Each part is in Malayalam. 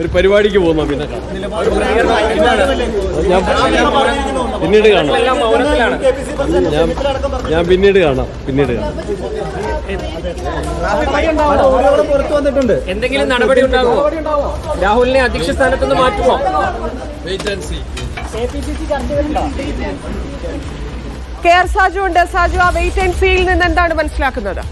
ഒരു പരിപാടിക്ക് പോകുന്ന പിന്നെ പിന്നീട് കാണാം. ഞാൻ ഞാൻ പിന്നീട് കാണാം. പിന്നീട് കാണാം. എന്തെങ്കിലും നടപടി ഉണ്ടാകുമോ? രാഹുലിനെ അധ്യക്ഷ സ്ഥാനത്ത് നിന്ന് മാറ്റുമോ? കെ ആർ സാജു ഉണ്ട്. സാജു ആ വെയിറ്റ് ആൻഡ് സീയിൽ നിന്ന് എന്താണ് മനസ്സിലാക്കുന്നത്?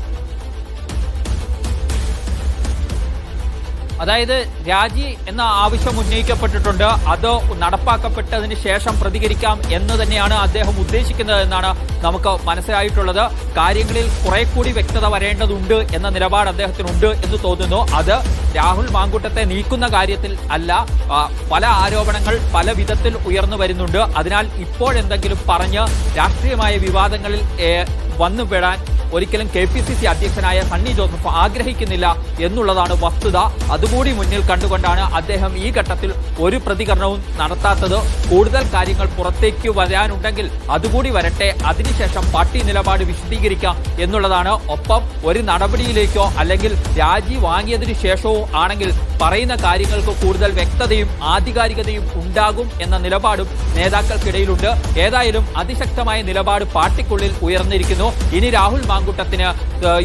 അതായത് രാജി എന്ന ആവശ്യം ഉന്നയിക്കപ്പെട്ടിട്ടുണ്ട്. അത് നടപ്പാക്കപ്പെട്ടതിന് ശേഷം പ്രതികരിക്കാം എന്ന് തന്നെയാണ് അദ്ദേഹം ഉദ്ദേശിക്കുന്നത് എന്നാണ് നമുക്ക് മനസ്സിലായിട്ടുള്ളത്. കാര്യങ്ങളിൽ കുറെ കൂടി വ്യക്തത വരേണ്ടതുണ്ട് എന്ന നിലപാട് അദ്ദേഹത്തിനുണ്ട് എന്ന് തോന്നുന്നു. അത് രാഹുൽ മാങ്കൂട്ടത്തെ നീക്കുന്ന കാര്യത്തിൽ അല്ല പല ആരോപണങ്ങൾ പല വിധത്തിൽ ഉയർന്നു വരുന്നുണ്ട്. അതിനാൽ ഇപ്പോഴെന്തെങ്കിലും പറഞ്ഞ് രാഷ്ട്രീയമായ വിവാദങ്ങളിൽ വന്നുപെടാൻ ഒരിക്കലും കെ പി സി സി അധ്യക്ഷനായ സണ്ണി ജോസഫ് ആഗ്രഹിക്കുന്നില്ല എന്നുള്ളതാണ് വസ്തുത. അതുകൂടി മുന്നിൽ കണ്ടുകൊണ്ടാണ് അദ്ദേഹം ഈ ഘട്ടത്തിൽ ഒരു പ്രതികരണവും നടത്താത്തത്. കൂടുതൽ കാര്യങ്ങൾ പുറത്തേക്ക് വരാനുണ്ടെങ്കിൽ അതുകൂടി വരട്ടെ. അതിനുശേഷം പാർട്ടി നിലപാട് വിശദീകരിക്കാം എന്നുള്ളതാണ്. ഒപ്പം ഒരു നടപടിയിലേക്കോ അല്ലെങ്കിൽ രാജി വാങ്ങിയതിനു ശേഷവും ആണെങ്കിൽ പറയുന്ന കാര്യങ്ങൾക്ക് കൂടുതൽ വ്യക്തതയും ആധികാരികതയും ഉണ്ടാകും എന്ന നിലപാടും നേതാക്കൾക്കിടയിലുണ്ട്. ഏതായാലും അതിശക്തമായ നിലപാട് പാർട്ടിക്കുള്ളിൽ ഉയർന്നിരിക്കുന്നു. ഇനി രാഹുൽ മാങ്കുട്ടത്തിന്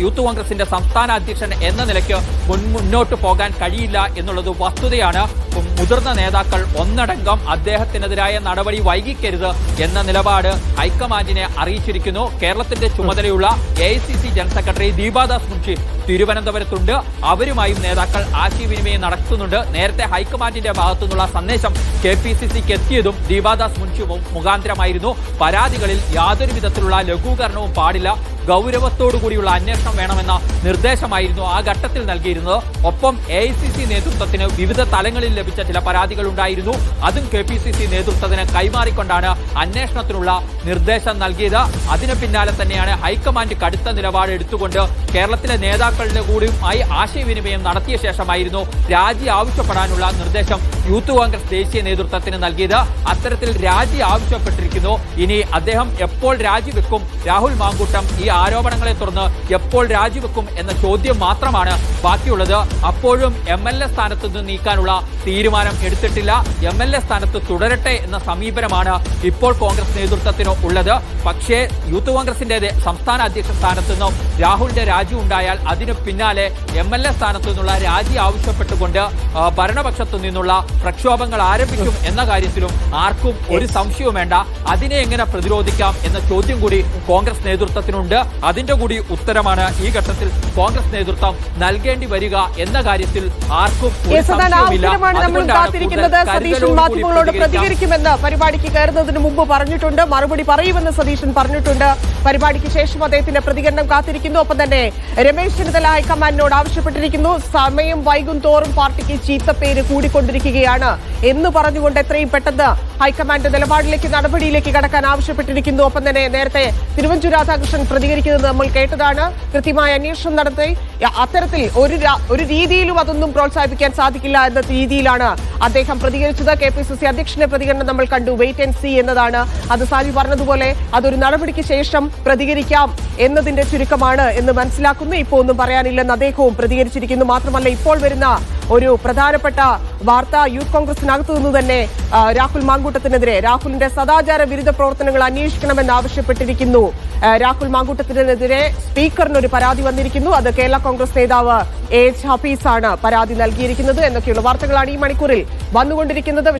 യൂത്ത് കോൺഗ്രസിന്റെ സംസ്ഥാന അധ്യക്ഷൻ എന്ന നിലയ്ക്ക് മുന്നോട്ട് പോകാൻ കഴിയില്ല എന്നുള്ളത് വസ്തുതയാണ്. ഉം, മുതിർന്ന നേതാക്കൾ ഒന്നടങ്കം അദ്ദേഹത്തിനെതിരായ നടപടി വൈകിക്കരുത് എന്ന നിലപാട് ഹൈക്കമാൻഡിനെ അറിയിച്ചിരിക്കുന്നു. കേരളത്തിന്റെ ചുമതലയുള്ള A general secretary Deepa Das Munshi തിരുവനന്തപുരത്തുണ്ട്. അവരുമായും നേതാക്കൾ ആശയവിനിമയം നടത്തുന്നുണ്ട്. നേരത്തെ ഹൈക്കമാൻഡിന്റെ ഭാഗത്തുനിന്നുള്ള സന്ദേശം കെ പി സി സിക്ക് എത്തിയതും ദീപാദാസ് മുൻഷി മുഖാന്തരമായിരുന്നു. പരാതികളിൽ യാതൊരു വിധത്തിലുള്ള ലഘൂകരണവും പാടില്ല. ഗൗരവത്തോടു കൂടിയുള്ള അന്വേഷണം വേണമെന്ന നിർദ്ദേശമായിരുന്നു ആ ഘട്ടത്തിൽ നൽകിയിരുന്നത്. ഒപ്പം എ നേതൃത്വത്തിന് വിവിധ തലങ്ങളിൽ ലഭിച്ച ചില പരാതികൾ ഉണ്ടായിരുന്നു. അതും കെ പി സി സി നേതൃത്വത്തിന് കൈമാറിക്കൊണ്ടാണ് അന്വേഷണത്തിനുള്ള നിർദ്ദേശം നൽകിയത്. അതിന് പിന്നാലെ തന്നെയാണ് ഹൈക്കമാൻഡ് കടുത്ത നിലപാട് എടുത്തുകൊണ്ട് കേരളത്തിലെ നേതാക്കളുടെ കൂടിയുമായി ആശയവിനിമയം നടത്തിയ ശേഷമായിരുന്നു രാജി ആവശ്യപ്പെടാനുള്ള നിർദ്ദേശം യൂത്ത് കോൺഗ്രസ് ദേശീയ നേതൃത്വത്തിന് നൽകിയത് അത്തരത്തിൽ രാജി ആവശ്യപ്പെട്ടിരിക്കുന്നു. ഇനി അദ്ദേഹം എപ്പോൾ രാജിവെക്കും രാഹുൽ മാങ്കൂട്ടം ഈ ആരോപണങ്ങളെ തുടർന്ന് എപ്പോൾ രാജിവെക്കും എന്ന ചോദ്യം മാത്രമാണ് ബാക്കിയുള്ളത്. അപ്പോഴും എം എൽ എ സ്ഥാനത്ത് നിന്ന് നീക്കാനുള്ള തീരുമാനം എടുത്തിട്ടില്ല. എം എൽ എ സ്ഥാനത്ത് തുടരട്ടെ എന്ന സമീപനമാണ് ഇപ്പോൾ കോൺഗ്രസ് നേതൃത്വത്തിന് ഉള്ളത്. പക്ഷേ യൂത്ത് കോൺഗ്രസിന്റെ സംസ്ഥാന അധ്യക്ഷ സ്ഥാനത്ത് നിന്നും രാഹുലിന്റെ രാജി ഉണ്ടായാൽ അതിന് പിന്നാലെ എം എൽ എ സ്ഥാനത്തു നിന്നുള്ള രാജി ആവശ്യപ്പെട്ടുകൊണ്ട് ഭരണപക്ഷത്തു നിന്നുള്ള പ്രക്ഷോഭങ്ങൾ ആരംഭിക്കും എന്ന കാര്യത്തിലും ആർക്കും ഒരു സംശയവും വേണ്ട. അതിനെ എങ്ങനെ പ്രതിരോധിക്കാം എന്ന ചോദ്യം കൂടി കോൺഗ്രസ് നേതൃത്വത്തിനുണ്ട്. അതിന്റെ കൂടി ഉത്തരമാണ് ഈ ഘട്ടത്തിൽ കോൺഗ്രസ് നേതൃത്വം നൽകേണ്ടി വരിക എന്ന കാര്യത്തിൽ ആർക്കും കാത്തിരിക്കുന്നത്. സതീശൻ മാധ്യമങ്ങളോട് പ്രതികരിക്കുമെന്ന് പരിപാടിക്ക് കയറുന്നതിന് മുമ്പ് പറഞ്ഞിട്ടുണ്ട്. മറുപടി പറയുമെന്ന് സതീശൻ പറഞ്ഞിട്ടുണ്ട്. പരിപാടിക്ക് ശേഷം അദ്ദേഹത്തിന്റെ പ്രതികരണം കാത്തിരിക്കുന്നു. ഒപ്പം തന്നെ രമേശ് ചെന്നിത്തല ഹൈക്കമാൻഡിനോട് ആവശ്യപ്പെട്ടിരിക്കുന്നു. സമയം വൈകും തോറും പാർട്ടിക്ക് ചീത്തപ്പേര് കൂടിക്കൊണ്ടിരിക്കുകയാണ്. Kayana, എന്ന് പറഞ്ഞുകൊണ്ട് എത്രയും പെട്ടെന്ന് ഹൈക്കമാൻഡ് നിലപാടിലേക്ക് നടപടിയിലേക്ക് കടക്കാൻ ആവശ്യപ്പെട്ടിരിക്കുന്നു. ഒപ്പം തന്നെ നേരത്തെ തിരുവഞ്ചൂർ രാധാകൃഷ്ണൻ പ്രതികരിക്കുന്നത് നമ്മൾ കേട്ടതാണ്. കൃത്യമായ അന്വേഷണം നടത്തി. അത്തരത്തിൽ ഒരു ഒരു രീതിയിലും അതൊന്നും പ്രോത്സാഹിപ്പിക്കാൻ സാധിക്കില്ല എന്ന രീതിയിലാണ് അദ്ദേഹം പ്രതികരിച്ചത്. കെ പി സി സി അധ്യക്ഷന്റെ പ്രതികരണം നമ്മൾ കണ്ടു. വെയിറ്റ് ആൻഡ് സി എന്നതാണ്. അത് സാജി പറഞ്ഞതുപോലെ അതൊരു നടപടിക്ക് ശേഷം പ്രതികരിക്കാം എന്നതിന്റെ ചുരുക്കമാണ് എന്ന് മനസ്സിലാക്കുന്നു. ഇപ്പോൾ ഒന്നും പറയാനില്ലെന്ന് അദ്ദേഹവും പ്രതികരിച്ചിരിക്കുന്നു. മാത്രമല്ല ഇപ്പോൾ വരുന്ന ഒരു പ്രധാനപ്പെട്ട വാർത്ത യൂത്ത് കോൺഗ്രസിനകത്തു നിന്ന് തന്നെ രാഹുൽ മാങ്കൂട്ടത്തിനെതിരെ രാഹുലിന്റെ സദാചാര വിരുദ്ധ പ്രവർത്തനങ്ങൾ അന്വേഷിക്കണമെന്ന് ആവശ്യപ്പെട്ടിരിക്കുന്നു. രാഹുൽ മാങ്കൂട്ടത്തിനെതിരെ സ്പീക്കറിന് ഒരു പരാതി വന്നിരിക്കുന്നു. അത് കേരള കോൺഗ്രസ് നേതാവ് എച്ച് ഹഫീസാണ് പരാതി നൽകിയിരിക്കുന്നത്. എന്നൊക്കെയുള്ള വാർത്തകളാണ് ഈ മണിക്കൂറിൽ വന്നുകൊണ്ടിരിക്കുന്നത്.